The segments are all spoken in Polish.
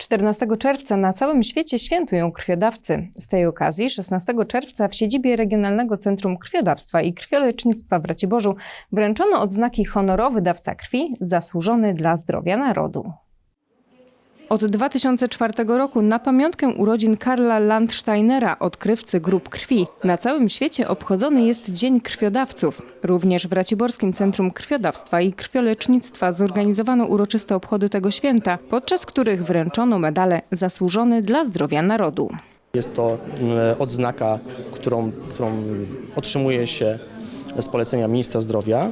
14 czerwca na całym świecie świętują krwiodawcy. Z tej okazji 16 czerwca w siedzibie Regionalnego Centrum Krwiodawstwa i Krwiolecznictwa w Raciborzu wręczono odznaki honorowy dawca krwi zasłużony dla zdrowia narodu. Od 2004 roku na pamiątkę urodzin Karla Landsteinera, odkrywcy grup krwi, na całym świecie obchodzony jest Dzień Krwiodawców. Również w Raciborskim Centrum Krwiodawstwa i Krwiolecznictwa zorganizowano uroczyste obchody tego święta, podczas których wręczono medale zasłużony dla zdrowia narodu. Jest to mm, odznaka, którą, którą otrzymuje się z polecenia ministra zdrowia.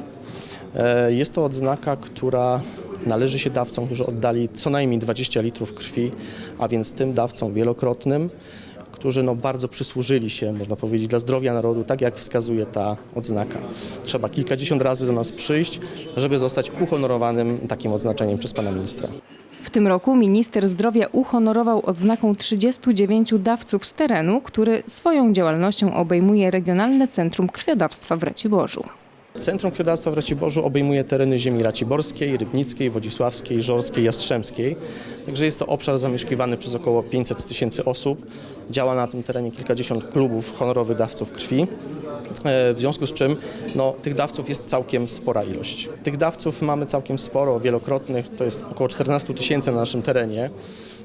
E, Jest to odznaka, która należy się dawcom, którzy oddali co najmniej 20 litrów krwi, a więc tym dawcom wielokrotnym, którzy no bardzo przysłużyli się, można powiedzieć, dla zdrowia narodu, tak jak wskazuje ta odznaka. Trzeba kilkadziesiąt razy do nas przyjść, żeby zostać uhonorowanym takim odznaczeniem przez pana ministra. W tym roku minister zdrowia uhonorował odznaką 39 dawców z terenu, który swoją działalnością obejmuje Regionalne Centrum Krwiodawstwa w Raciborzu. Centrum Krwiodawstwa w Raciborzu obejmuje tereny ziemi raciborskiej, rybnickiej, wodzisławskiej, żorskiej, jastrzębskiej. Także jest to obszar zamieszkiwany przez około 500 tysięcy osób. Działa na tym terenie kilkadziesiąt klubów honorowych dawców krwi. E, W związku z czym no, tych dawców jest całkiem spora ilość. Tych dawców mamy całkiem sporo, wielokrotnych, to jest około 14 tysięcy na naszym terenie.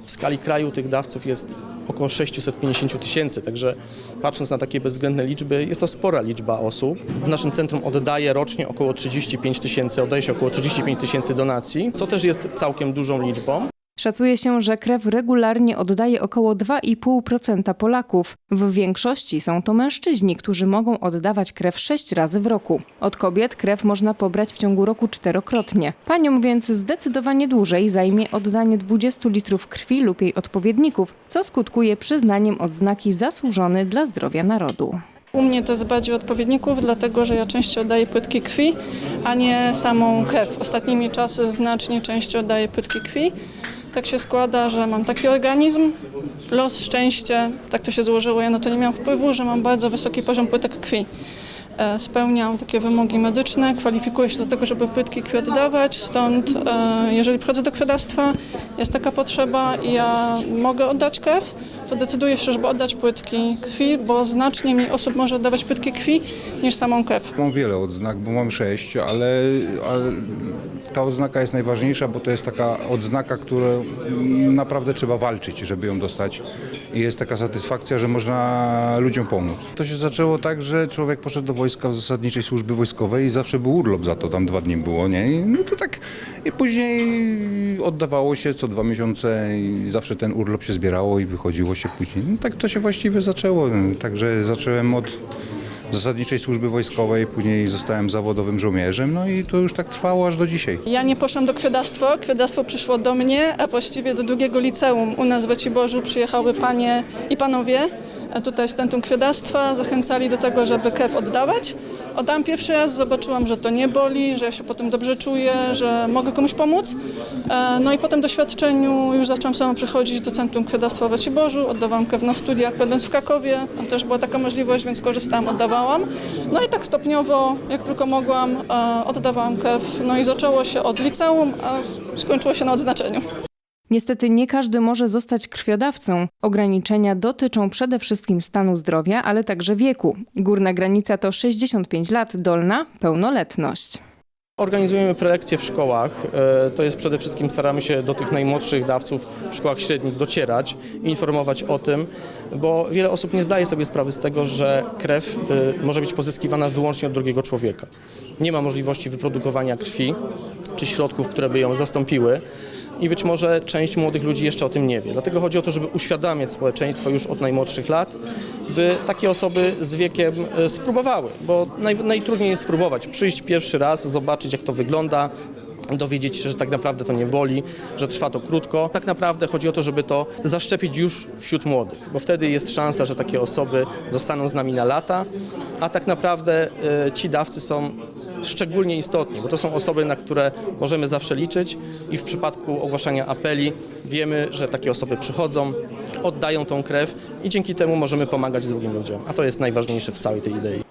W skali kraju tych dawców jest około 650 tysięcy, także patrząc na takie bezwzględne liczby, jest to spora liczba osób. W naszym centrum oddaje rocznie około 35 tysięcy, oddaje się około 35 tysięcy donacji, co też jest całkiem dużą liczbą. Szacuje się, że krew regularnie oddaje około 2,5% Polaków. W większości są to mężczyźni, którzy mogą oddawać krew 6 razy w roku. Od kobiet krew można pobrać w ciągu roku czterokrotnie. Paniom więc zdecydowanie dłużej zajmie oddanie 20 litrów krwi lub jej odpowiedników, co skutkuje przyznaniem odznaki zasłużony dla zdrowia narodu. U mnie to jest bardziej odpowiedników, dlatego że ja częściej oddaję płytki krwi, a nie samą krew. Ostatnimi czasy znacznie częściej oddaję płytki krwi. Tak się składa, że mam taki organizm, los, szczęście, tak to się złożyło. Ja na to nie miałam wpływu, że mam bardzo wysoki poziom płytek krwi. E, Spełniam takie wymogi medyczne, kwalifikuję się do tego, żeby płytki krwi oddawać, stąd e, jeżeli przychodzę do krwiodawstwa, jest taka potrzeba i ja mogę oddać krew, to decyduję się, żeby oddać płytki krwi, bo znacznie mniej osób może oddawać płytki krwi niż samą krew. Mam wiele odznak, bo mam sześć, ale, ale ta odznaka jest najważniejsza, bo to jest taka odznaka, którą naprawdę trzeba walczyć, żeby ją dostać. I jest taka satysfakcja, że można ludziom pomóc. To się zaczęło tak, że człowiek poszedł do wojska w zasadniczej służby wojskowej i zawsze był urlop za to, tam dwa dni było, nie? I, no to tak, i później oddawało się co dwa miesiące i zawsze ten urlop się zbierało i wychodziło się później. No tak to się właściwie zaczęło. Także zacząłem od zasadniczej służby wojskowej, później zostałem zawodowym żołnierzem, no i to już tak trwało aż do dzisiaj. Ja nie poszłam do krwiodawstwa, krwiodawstwo przyszło do mnie, a właściwie do drugiego liceum. U nas w Raciborzu przyjechały panie i panowie, tutaj z Centrum Krwiodawstwa, zachęcali do tego, żeby krew oddawać. Oddałam pierwszy raz, zobaczyłam, że to nie boli, że ja się potem dobrze czuję, że mogę komuś pomóc. E, No i po tym doświadczeniu już zaczęłam sama przychodzić do Centrum Krwiodawstwa w Raciborzu, oddawałam krew na studiach, będąc w Krakowie, tam też była taka możliwość, więc korzystałam, oddawałam. No i tak stopniowo, jak tylko mogłam, e, oddawałam krew. No i zaczęło się od liceum, a skończyło się na odznaczeniu. Niestety nie każdy może zostać krwiodawcą. Ograniczenia dotyczą przede wszystkim stanu zdrowia, ale także wieku. Górna granica to 65 lat, dolna pełnoletność. Organizujemy prelekcje w szkołach. E, To jest przede wszystkim staramy się do tych najmłodszych dawców w szkołach średnich docierać, informować o tym, bo wiele osób nie zdaje sobie sprawy z tego, że krew e, może być pozyskiwana wyłącznie od drugiego człowieka. Nie ma możliwości wyprodukowania krwi czy środków, które by ją zastąpiły. I być może część młodych ludzi jeszcze o tym nie wie. Dlatego chodzi o to, żeby uświadamiać społeczeństwo już od najmłodszych lat, by takie osoby z wiekiem e, spróbowały, bo naj, najtrudniej jest spróbować, przyjść pierwszy raz, zobaczyć jak to wygląda, dowiedzieć się, że tak naprawdę to nie boli, że trwa to krótko. Tak naprawdę chodzi o to, żeby to zaszczepić już wśród młodych, bo wtedy jest szansa, że takie osoby zostaną z nami na lata, a tak naprawdę e, ci dawcy są szczególnie istotni, bo to są osoby, na które możemy zawsze liczyć i w przypadku ogłaszania apeli wiemy, że takie osoby przychodzą, oddają tą krew i dzięki temu możemy pomagać drugim ludziom, a to jest najważniejsze w całej tej idei.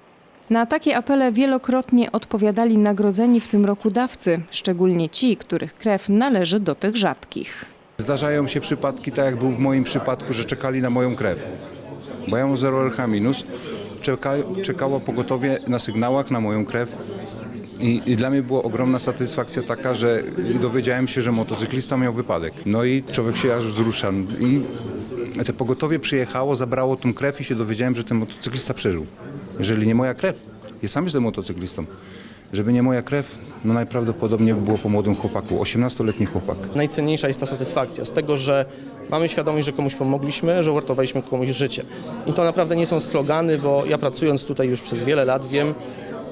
Na takie apele wielokrotnie odpowiadali nagrodzeni w tym roku dawcy, szczególnie ci, których krew należy do tych rzadkich. Zdarzają się przypadki, tak jak był w moim przypadku, że czekali na moją krew. Bo ja mam 0 RH minus, czeka, czekało pogotowie na sygnałach na moją krew. I, I dla mnie była ogromna satysfakcja taka, że dowiedziałem się, że motocyklista miał wypadek. No i człowiek się aż wzrusza. I te pogotowie przyjechało, zabrało tą krew i się dowiedziałem, że ten motocyklista przeżył. Jeżeli nie moja krew, ja sam jestem motocyklistą. Żeby nie moja krew, no najprawdopodobniej by było po młodym chłopaku, 18-letni chłopak. Najcenniejsza jest ta satysfakcja z tego, że mamy świadomość, że komuś pomogliśmy, że uratowaliśmy komuś życie. I to naprawdę nie są slogany, bo ja pracując tutaj już przez wiele lat wiem,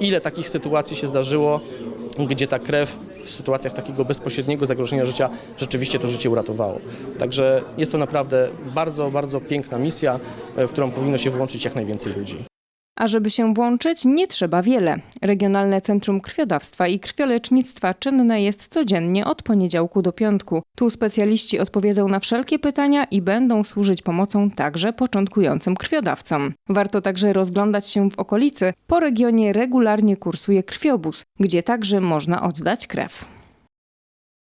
ile takich sytuacji się zdarzyło, gdzie ta krew w sytuacjach takiego bezpośredniego zagrożenia życia rzeczywiście to życie uratowało. Także jest to naprawdę bardzo, bardzo piękna misja, e, w którą powinno się włączyć jak najwięcej ludzi. A żeby się włączyć, nie trzeba wiele. Regionalne Centrum Krwiodawstwa i Krwiolecznictwa czynne jest codziennie od poniedziałku do piątku. Tu specjaliści odpowiedzą na wszelkie pytania i będą służyć pomocą także początkującym krwiodawcom. Warto także rozglądać się w okolicy. Po regionie regularnie kursuje krwiobóz, gdzie także można oddać krew.